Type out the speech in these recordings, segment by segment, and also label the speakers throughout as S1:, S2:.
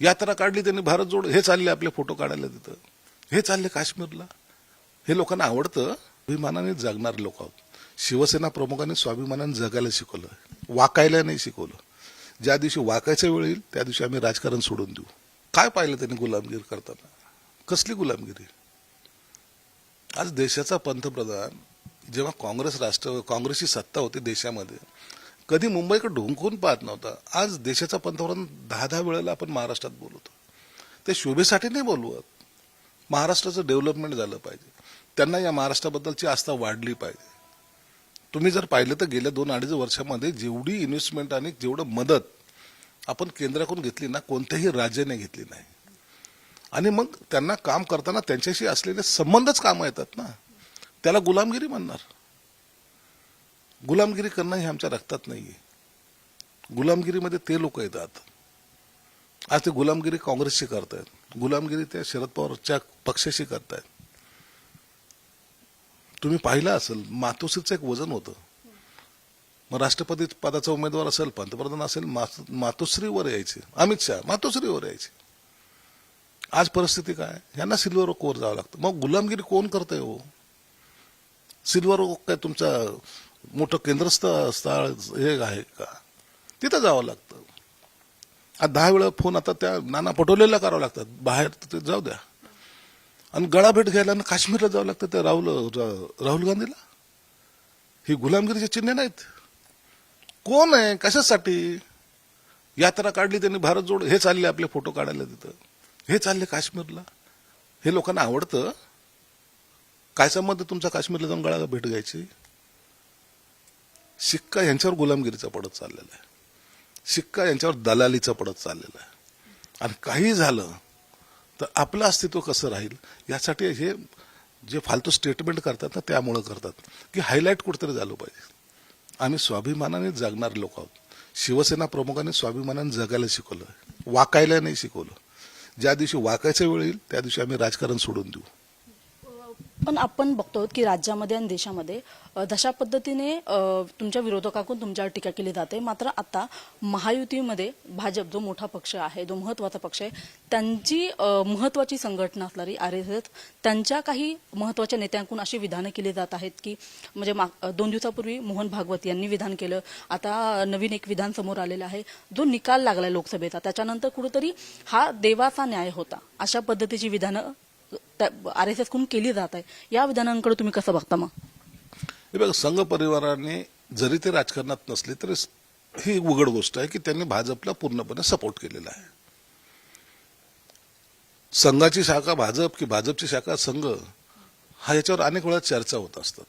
S1: यात्रा काढली त्यांनी भारत जोड हे चालले आपले फोटो काढायला तिथं. हे चालले काश्मीरला. हे लोकांना आवडतं अभिमानाने जगणारे लोक आहोत. शिवसेना प्रमुखांनी स्वाभिमानाने जगायला शिकवलं. वाकायला नाही शिकवलं. ज्या दिवशी वाकायचा वेळ येईल त्या दिवशी आम्ही राजकारण सोडून देऊ. काय पाहिलं त्यांनी गुलामगिरी करताना? कसली गुलामगिरी? आज देशाचा पंतप्रधान जेव्हा काँग्रेस राष्ट्र काँग्रेसची सत्ता होती देशामध्ये कधी मुंबईकडे ढोंकून पाहत नव्हता. आज देशाचा पंतप्रधान दहा दहा वेळेला आपण महाराष्ट्रात बोलवतो. ते शोभेसाठी नाही बोलवत. महाराष्ट्राचं डेव्हलपमेंट झालं पाहिजे. त्यांना या महाराष्ट्राबद्दलची आस्था वाढली पाहिजे. तुम्ही जर पाहिलं तर गेल्या दोन अडीच वर्षामध्ये जेवढी इन्व्हेस्टमेंट आणि जेवढं मदत आपण केंद्राकडून घेतली ना कोणत्याही राज्याने घेतली नाही. आणि मग त्यांना काम करताना त्यांच्याशी असलेले संबंधच कामं येतात ना. त्याला गुलामगिरी म्हणणार. गुलामगिरी करणं हे आमच्या रक्तात नाहीये. गुलामगिरीमध्ये ते लोक येतात. आज ते गुलामगिरी काँग्रेसशी करतायत. गुलामगिरी त्या शरद पवारच्या पक्षाशी करतायत. तुम्ही पाहिलं असेल मातोश्रीचं एक वजन होतं. मग राष्ट्रपती पदाचा उमेदवार असेल पंतप्रधान असेल मातोश्रीवर यायचे. अमित शहा मातोश्रीवर यायचे. आज परिस्थिती काय? यांना सिल्वर ओकवर जावं लागतं. मग गुलामगिरी कोण करतंय हो? सिल्वर ओक काय तुमचा मोठं केंद्रस्थ स्थळ हे आहे का? तिथं जावं लागतं. आता दहा वेळा फोन आता त्या नाना पटोलेला करावं लागतात. बाहेर तिथे जाऊ द्या. आणि गळाभेट घ्यायला आणि काश्मीरला जावं लागतं त्या राहुल राहुल गांधीला? ही गुलामगिरीचे चिन्हे नाहीत. कोण आहे? कशासाठी? यात्रा काढली त्यांनी भारत जोड हे चालले आपले फोटो काढायला तिथं. हे चालले काश्मीरला. हे लोकांना आवडतं. काय संबंध तुमचा काश्मीरला जाऊन गळा भेट घ्यायची? शिक्का यांच्यावर गुलामगिरीचा पडत चाललेला आहे. शिक्का यांच्यावर दलालीचा पडत चाललेला आहे. आणि काही झालं तर आपलं अस्तित्व कसं राहील? यासाठी हे जे फालतू स्टेटमेंट करतात ना त्यामुळं करतात. की हायलाईट कुठेतरी झालं पाहिजे. आम्ही स्वाभिमानाने जगणारे लोक आहोत. शिवसेना प्रमुखांनी स्वाभिमानाने जगायला शिकवलं. वाकायला नाही शिकवलं. ज्या दिवशी वाकायचा वेळ येईल त्या दिवशी आम्ही राजकारण सोडून देऊ.
S2: पण आपण बघतो की राज्यामध्ये आणि देशामध्ये दशा जशा पद्धतीने तुमच्या विरोधकाकडून तुमच्यावर टीका केली जाते. मात्र आता महायुतीमध्ये भाजप जो मोठा पक्ष आहे जो महत्त्वाचा पक्ष आहे त्यांची महत्वाची संघटना असणारी आर एस एस त्यांच्या काही महत्त्वाच्या नेत्यांकडून अशी विधानं केली जात आहेत की म्हणजे माग- दोन दिवसापूर्वी मोहन भागवत यांनी विधान केलं. आता नवीन एक विधान समोर आलेलं आहे जो निकाल लागला लोकसभेचा. त्याच्यानंतर कुठेतरी हा देवाचा न्याय होता. अशा पद्धतीची विधानं आर एस एस केली जात आहे. या विधानांकडे तुम्ही कसं बघता मग?
S1: हे बघा संघ परिवाराने जरी ते राजकारणात नसले तरी ही उघड गोष्ट आहे की त्यांनी भाजपला पूर्णपणे सपोर्ट केलेला आहे. संघाची शाखा भाजप की भाजपची शाखा संघ हा याच्यावर अनेक वेळा चर्चा होत असतात.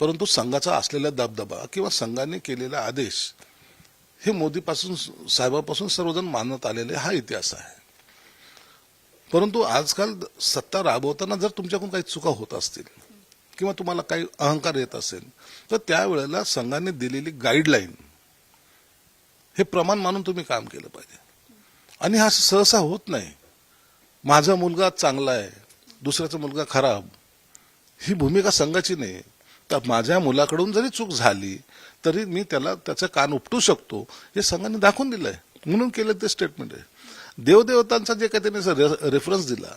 S1: परंतु संघाचा असलेला दबदबा किंवा संघाने केलेला आदेश हे मोदीपासून साहेबापासून सर्वजण मानत आलेले हा इतिहास आहे. परंतु आजकाल सत्ता राबवताना जर तुमच्याकडून काही चुका होत असतील किंवा तुम्हाला काही अहंकार येत असेल तर त्यावेळेला संघाने दिलेली गाईडलाईन हे प्रमाण मानून तुम्ही काम केलं पाहिजे. आणि हा सहसा होत नाही. माझा मुलगा चांगला आहे दुसऱ्याचा मुलगा खराब ही भूमिका संघाची नाही. तर माझ्या मुलाकडून जरी चूक झाली तरी मी त्याला त्याचं कान उपटू शकतो हे संघाने दाखवून दिलंय. म्हणून केलं ते स्टेटमेंट आहे. देवदेवतांचा जे काही त्यांनी रेफरन्स दिला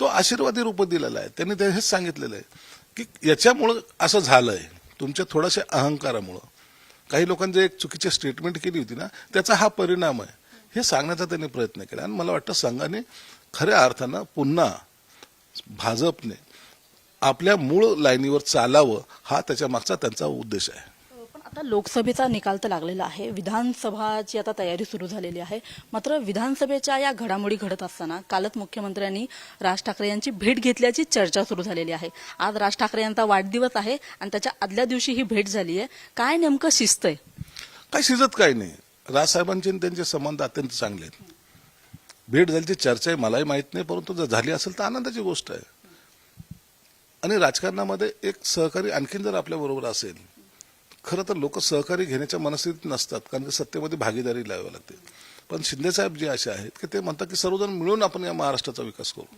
S1: तो आशीर्वादी रूप दिलेला आहे. त्यांनी ते हेच सांगितलेलं आहे की याच्यामुळं असं झालंय. तुमच्या थोड्याशा अहंकारामुळं. काही लोकांनी जे एक चुकीची स्टेटमेंट केली होती ना त्याचा हा परिणाम आहे. हे सांगण्याचा त्यांनी प्रयत्न केला. आणि मला वाटतं संघाने खऱ्या अर्थानं पुन्हा भाजपने आपल्या मूळ लाईनीवर चालावं हा त्याच्या मागचा त्यांचा उद्देश आहे.
S2: आता लोकसभेचा निकाल तर लागलेला आहे. विधानसभाची आता तयारी सुरू झालेली आहे. मात्र विधानसभेच्या या घडामोडी घडत असताना कालच मुख्यमंत्र्यांनी राज ठाकरे यांची भेट घेतल्याची चर्चा सुरू झालेली आहे. आज राज ठाकरे यांचा वाढदिवस आहे आणि त्याच्या आदल्या दिवशी ही भेट झाली आहे. काय नेमकं शिस्त आहे
S1: काय शिजत काही नाही. राजसाहेबांचे त्यांचे संबंध अत्यंत चांगले आहेत. भेट झाल्याची चर्चा आहे मलाही माहीत नाही परंतु जर झाली असेल तर आनंदाची गोष्ट आहे. आणि राजकारणामध्ये एक सहकारी आणखीन जर आपल्या बरोबर असेल खरं तर लोक सहकारी घेण्याच्या मनस्थितीत नसतात कारण की सत्तेमध्ये भागीदारी लावावी लागते. पण शिंदेसाहेब जे असे आहेत की ते म्हणतात की सर्वजण मिळून आपण या महाराष्ट्राचा विकास करू.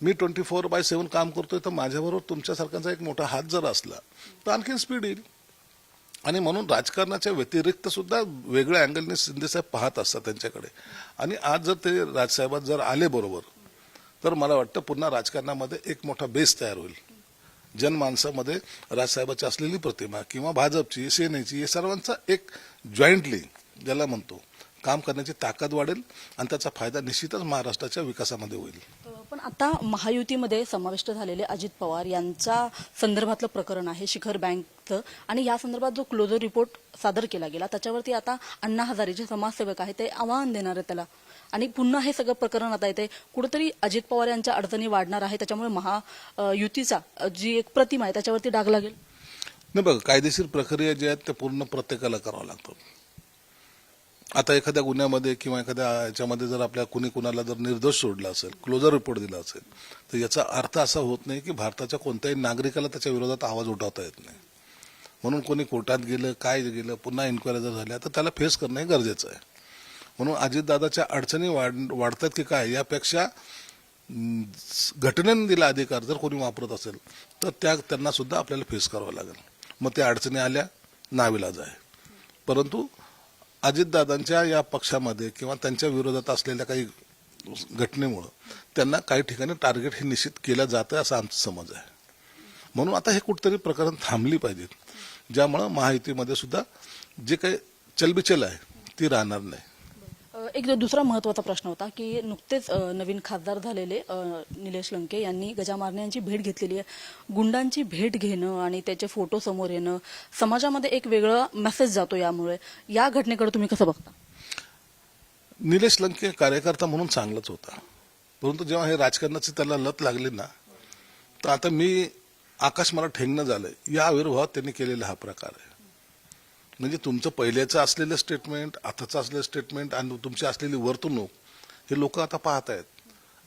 S1: मी ट्वेंटी फोर बाय सेव्हन काम करतोय तर माझ्याबरोबर तुमच्यासारख्यांचा एक मोठा हात जर असला तर आणखीन स्पीड येईल. आणि म्हणून राजकारणाच्या व्यतिरिक्त सुद्धा वेगळ्या अँगलने शिंदेसाहेब पाहत असतात त्यांच्याकडे. आणि आज जर ते राजसाहेबात जर आले बरोबर तर मला वाटतं पुन्हा राजकारणामध्ये एक मोठा बेस तयार होईल. जनमानसामध्ये राजसाहेबाची असलेली प्रतिमा किंवा भाजपची सेनेची या सर्वांचा एक जॉईंटली ज्याला म्हणतो काम करण्याची ताकद वाढेल आणि त्याचा फायदा निश्चितच महाराष्ट्राच्या विकासामध्ये होईल.
S2: पण आता महायुतीमध्ये समाविष्ट झालेले अजित पवार यांच्या संदर्भातलं प्रकरण आहे शिखर बँकचं. आणि या संदर्भात जो क्लोजर रिपोर्ट सादर केला गेला त्याच्यावरती आता अण्णा हजारे जे समाजसेवक आहेत ते आव्हान देणार आहे त्याला. आणि पुन्हा हे सगळं प्रकरण आता येते कुठेतरी अजित पवार यांच्या अडचणी वाढणार आहे त्याच्यामुळे महायुतीचा जी एक प्रतिमा आहे त्याच्यावरती डाग लागेल.
S1: नाही बघ कायदेशीर प्रक्रिया ज्या आहेत त्या पूर्ण प्रत्येकाला करावं लागतं. आता एखाद्या गुन्ह्यामध्ये किंवा एखाद्या याच्यामध्ये जर आपल्या कुणी कुणाला जर निर्दोष सोडला असेल क्लोजर रिपोर्ट दिला असेल तर याचा अर्थ असा होत नाही की भारताच्या कोणत्याही नागरिकाला त्याच्या विरोधात आवाज उठवता येत नाही. म्हणून कोणी कोर्टात गेलं काय गेलं पुन्हा इन्क्वायरी जर झाल्या तर त्याला फेस करणं हे गरजेचं आहे. म्हणून अजितदादाच्या अडचणी वाढ वाढतात की काय? यापेक्षा घटनेने दिला अधिकार जर कोणी वापरत असेल तर त्या त्यांना सुद्धा आपल्याला फेस करावं लागेल. मग त्या अडचणी आल्या नाविलाज आहे परंतु अजितदादांच्या या पक्षामध्ये किंवा त्यांच्या विरोधात असलेल्या काही घटनेमुळं त्यांना काही ठिकाणी टार्गेट हे निश्चित केलं जातं असा आमचा समज आहे. म्हणून आता हे कुठतरी प्रकरण थांबली पाहिजेत ज्यामुळं महायुतीमध्ये सुद्धा जे काही चलबिचल आहे ती राहणार नाही.
S2: एक दुसरा महत्त्वाचा प्रश्न होता की नुकतेच नवीन खासदार झालेले निलेश लंके यांनी गजामारणे यांची भेट घेतलेली आहे. गुंडांची भेट घेणं आणि त्याचे फोटो समोर येणं समाजामध्ये एक वेगळा मेसेज जातो यामुळे. या घटनेकडे तुम्ही कसं बघता?
S1: निलेश लंके कार्यकर्ता म्हणून चांगलाच होता. परंतु जेव्हा हे राजकारणाची त्याला लत लागली ना तर आता मी आकाश मला ठेंगणं झालंय. या आविर्भावात त्यांनी केलेला हा प्रकार आहे. म्हणजे तुमचं पहिल्याचं असलेलं स्टेटमेंट आताचं असलेलं स्टेटमेंट आणि तुमची असलेली वर्तणूक हे लोक आता पाहत आहेत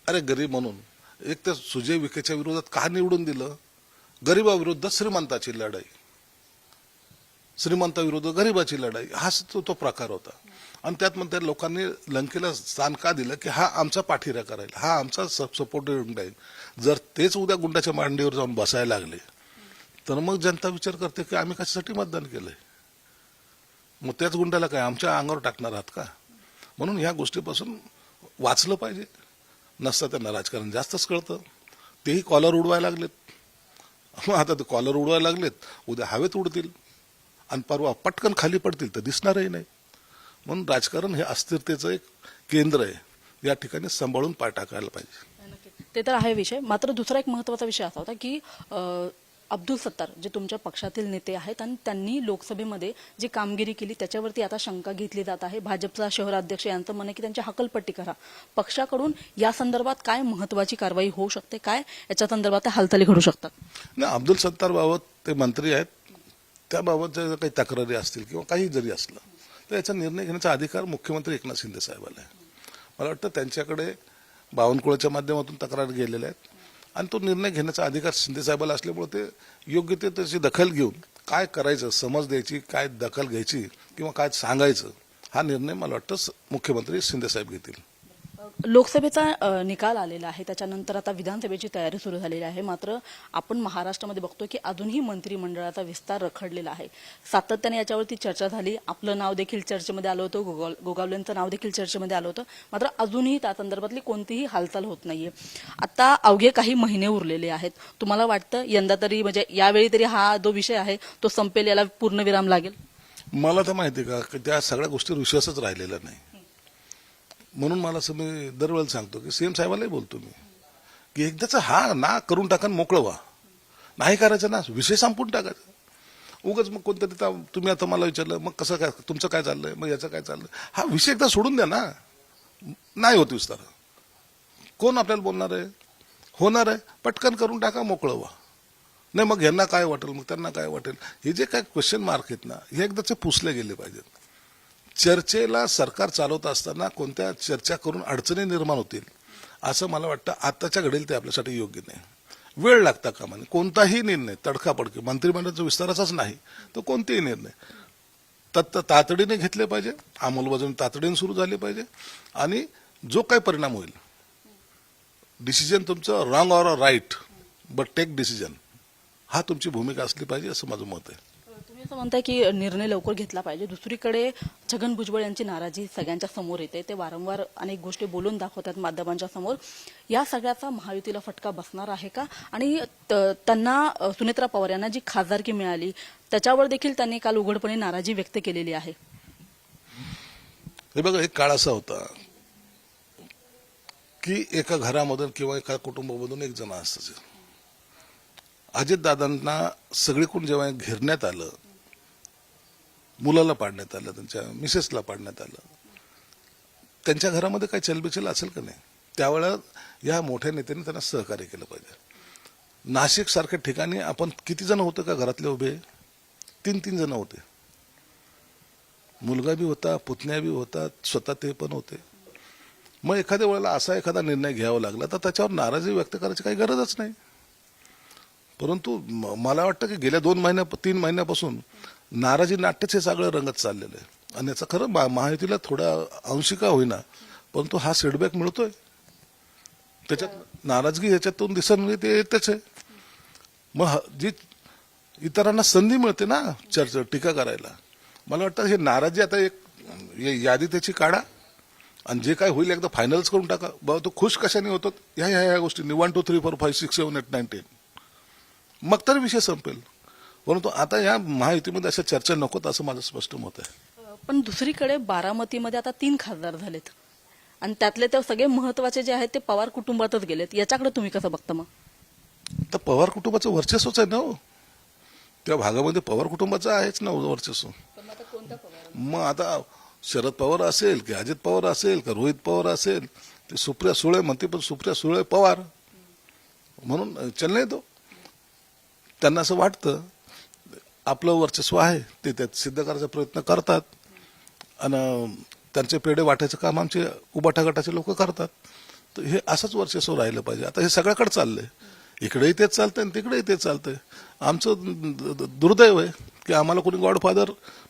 S1: अरे गरीब म्हणून. एक तर सुजय विखेच्या विरोधात का निवडून दिलं? गरिबाविरुद्ध श्रीमंताची लढाई. श्रीमंताविरुद्ध गरिबाची लढाई. हाच तो तो प्रकार होता. आणि त्यात मग त्या लोकांनी लंकेला स्थान का दिलं? की हा आमचा पाठीरा राहील हा आमचा सपोर्ट राहील. जर तेच उद्या गुंडाच्या मांडीवर जाऊन बसायला लागले तर मग जनता विचार करते की आम्ही कशासाठी मतदान केलंय? मग त्याच गुंडाला काय? आमच्या अंगावर टाकणार आहात का? म्हणून ह्या गोष्टीपासून वाचलं पाहिजे. नसतं त्यांना राजकारण. जास्तच कळतं. तेही कॉलर उडवायला लागलेत. मग आता ते कॉलर उडवायला लागलेत. उद्या हवेत उडतील. आणि परवा पटकन खाली पडतील. तर दिसणारही नाही. म्हणून राजकारण हे अस्थिरतेचं एक केंद्र आहे. या ठिकाणी सांभाळून पाय टाकायला पाहिजे.
S2: ते तर आहे विषय. मात्र दुसरा एक महत्त्वाचा विषय असा होता की अब्दुल सत्तार जे तुमच्या पक्षातील नेते आहेत आणि त्यांनी लोकसभेमध्ये जी कामगिरी केली त्याच्यावरती आता शंका घेतली जात आहे. भाजपचा शहराध्यक्ष यांचं म्हणणं की त्यांची हकलपट्टी करा. पक्षाकडून या संदर्भात काय महत्वाची कारवाई होऊ शकते? काय? याच्या संदर्भात हालचाली घडू शकतात.
S1: ना अब्दुल सत्तार बाबत ते मंत्री आहेत. त्याबाबत जर काही तक्रारी असतील किंवा काही जरी असलं तर याचा निर्णय घेण्याचा अधिकार मुख्यमंत्री एकनाथ शिंदे साहेबाला आहे. मला वाटतं त्यांच्याकडे बावनकुळाच्या माध्यमातून तक्रार गेलेल्या आहेत. आणि तो निर्णय घेण्याचा अधिकार शिंदे साहेबाला असल्यामुळे ते योग्य ते त्याची दखल घेऊन काय करायचं समज द्यायची काय दखल घ्यायची किंवा काय सांगायचं हा निर्णय मला वाटतं मुख्यमंत्री शिंदे साहेब घेतील.
S2: लोकसभेचा निकाल आलेला आहे. त्याच्यानंतर आता विधानसभेची तयारी सुरू झालेली आहे. मात्र आपण महाराष्ट्रामध्ये बघतो की अजूनही मंत्रिमंडळाचा विस्तार रखडलेला आहे. सातत्याने याच्यावरती चर्चा झाली. आपलं नाव देखील चर्चेमध्ये आलं होतं. गोगाव गोगावलेंचं नाव देखील चर्चेमध्ये आलं होतं. मात्र अजूनही त्या संदर्भातली कोणतीही हालचाल होत नाहीये. आता अवघे काही महिने उरलेले आहेत. तुम्हाला वाटतं यंदा तरी म्हणजे यावेळी तरी हा जो विषय आहे तो संपेल याला पूर्णविराम लागेल?
S1: मला तर माहिती आहे का त्या सगळ्या गोष्टी विश्वासच राहिलेला नाही. म्हणून मला असं मी दरवेळेला सांगतो की सीएम साहेबालाही बोलतो मी की एकदाच हा ना करून टाका मोकळं व्हा. नाही करायचं ना विषय संपून टाकायचा. उगाच मग कोणत्या तिथं तुम्ही आता मला विचारलं मग कसं काय तुमचं काय चाललंय मग याचं काय चाललंय? हा विषय एकदा सोडून द्या ना. नाही होत विस्तार. कोण आपल्याला बोलणार आहे? होणार आहे. पटकन करून टाका मोकळं व्हा. नाही मग यांना काय वाटेल मग त्यांना काय वाटेल? हे जे काय क्वेश्चन मार्क आहेत ना हे एकदाचे पुसले गेले पाहिजेत. चर्चेला सरकार चालवत असताना कोणत्या चर्चा करून अडचणी निर्माण होतील असं मला वाटतं आताच्या घडीला ते आपल्यासाठी योग्य नाही. वेळ लागता कामा नये. कोणताही निर्णय तडकापडकी मंत्रिमंडळाचा विस्ताराचाच नाही तर कोणतेही निर्णय. तत् तातडीने घेतले पाहिजे अंमलबजावणी तातडीने सुरू झाली पाहिजे आणि जो काही परिणाम होईल डिसिजन तुमचं wrong or right but take decision हा तुमची भूमिका असली पाहिजे असं माझं मत आहे.
S2: असं म्हणताय की निर्णय लवकर घेतला पाहिजे. दुसरीकडे छगन भुजबळ यांची नाराजी सगळ्यांच्या समोर येते. ते वारंवार अनेक गोष्टी बोलून दाखवतात माध्यमांच्या समोर. या सगळ्याचा महायुतीला फटका बसणार आहे का? आणि त- त्यांना सुनेत्रा पवार यांना जी खासदारकी मिळाली त्याच्यावर देखील त्यांनी काल उघडपणे नाराजी व्यक्त केलेली आहे.
S1: हे बघा एक काळ असा होता की एका घरामधून किंवा एका कुटुंबामधून एक जण अजित अजितदादांना सगळीकडून जेव्हा घेरण्यात आलं मुलाला पाडण्यात आलं त्यांच्या मिसेसला पाडण्यात आलं. त्यांच्या घरामध्ये काही चलबिचल असेल का नाही? त्यावेळेला या मोठ्या नेत्याने त्यांना सहकार्य केलं पाहिजे. नाशिक सारख्या ठिकाणी आपण किती जण होतो का घरातले उभे? तीन तीन जण होते. मुलगा बी होता पुतण्या बी होता स्वतः ते पण होते. मग एखाद्या वेळेला असा एखादा निर्णय घ्यावा लागला तर त्याच्यावर नाराजी व्यक्त करायची काही गरजच नाही. परंतु म- मला वाटतं की गेल्या दोन महिन्या तीन महिन्यापासून नाराजी नाट्यच हे सगळं रंगत चाललेलं आहे. आणि याचा खरं मा महायुतीला थोडा अंशिका होईना परंतु हा सेटबॅक मिळतोय. त्याच्यात नाराजगी ह्याच्यातून दिसत म्हणजे ते येतेच आहे. मग ह- जी इतरांना संधी मिळते ना चर्चा टीका करायला मला वाटतं हे नाराजी आता एक ये- यादी त्याची काढा. आणि जे काय होईल एकदा फायनल्स करून टाका. बाबा तो खुश कशाने होतो? ह्या ह्या ह्या गोष्टी. One two three four five six seven eight nine ten मग तर विषय संपेल. परंतु आता या महायुतीमध्ये अशा चर्चा नकोत असं माझं स्पष्ट मत आहे.
S2: पण दुसरीकडे बारामतीमध्ये आता तीन खासदार झालेत. आणि त्यातले तर सगळे महत्त्वाचे जे आहेत ते पवार कुटुंबातच गेलेत. याच्याकडे तुम्ही कसं बघता मग?
S1: तर पवार कुटुंबाचं वर्चस्वच आहे ना हो. त्या भागामध्ये पवार कुटुंबाचं आहेच ना वर्चस्व. मग आता शरद पवार असेल की अजित पवार असेल का रोहित पवार असेल ते सुप्रिया सुळे म्हणते पण सुप्रिया सुळे पवार. म्हणून चलणे तो त्यांना असं वाटतं आपलं वर्चस्व आहे ते त्यात सिद्ध करायचा प्रयत्न करतात. आणि त्यांचे पेढे वाटायचं काम आमचे उबाठा गटाचे लोक करतात. तर हे असंच वर्चस्व राहिलं पाहिजे. आता हे सगळ्याकडे चाललंय. इकडेही तेच चालतंय आणि तिकडेही तेच चालतंय. आमचं द- द- दुर्दैव आहे की आम्हाला कोणी गॉडफादर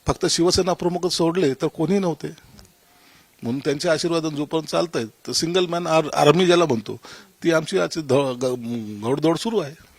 S1: फक्त शिवसेना प्रमुखच सोडले तर कोणी नव्हते. म्हणून त्यांचे आशीर्वाद जोपर्यंत चालतंय तर सिंगल मॅन आर्मी ज्याला म्हणतो ती आमची आजची ध- ग- घोडदौड सुरू आहे.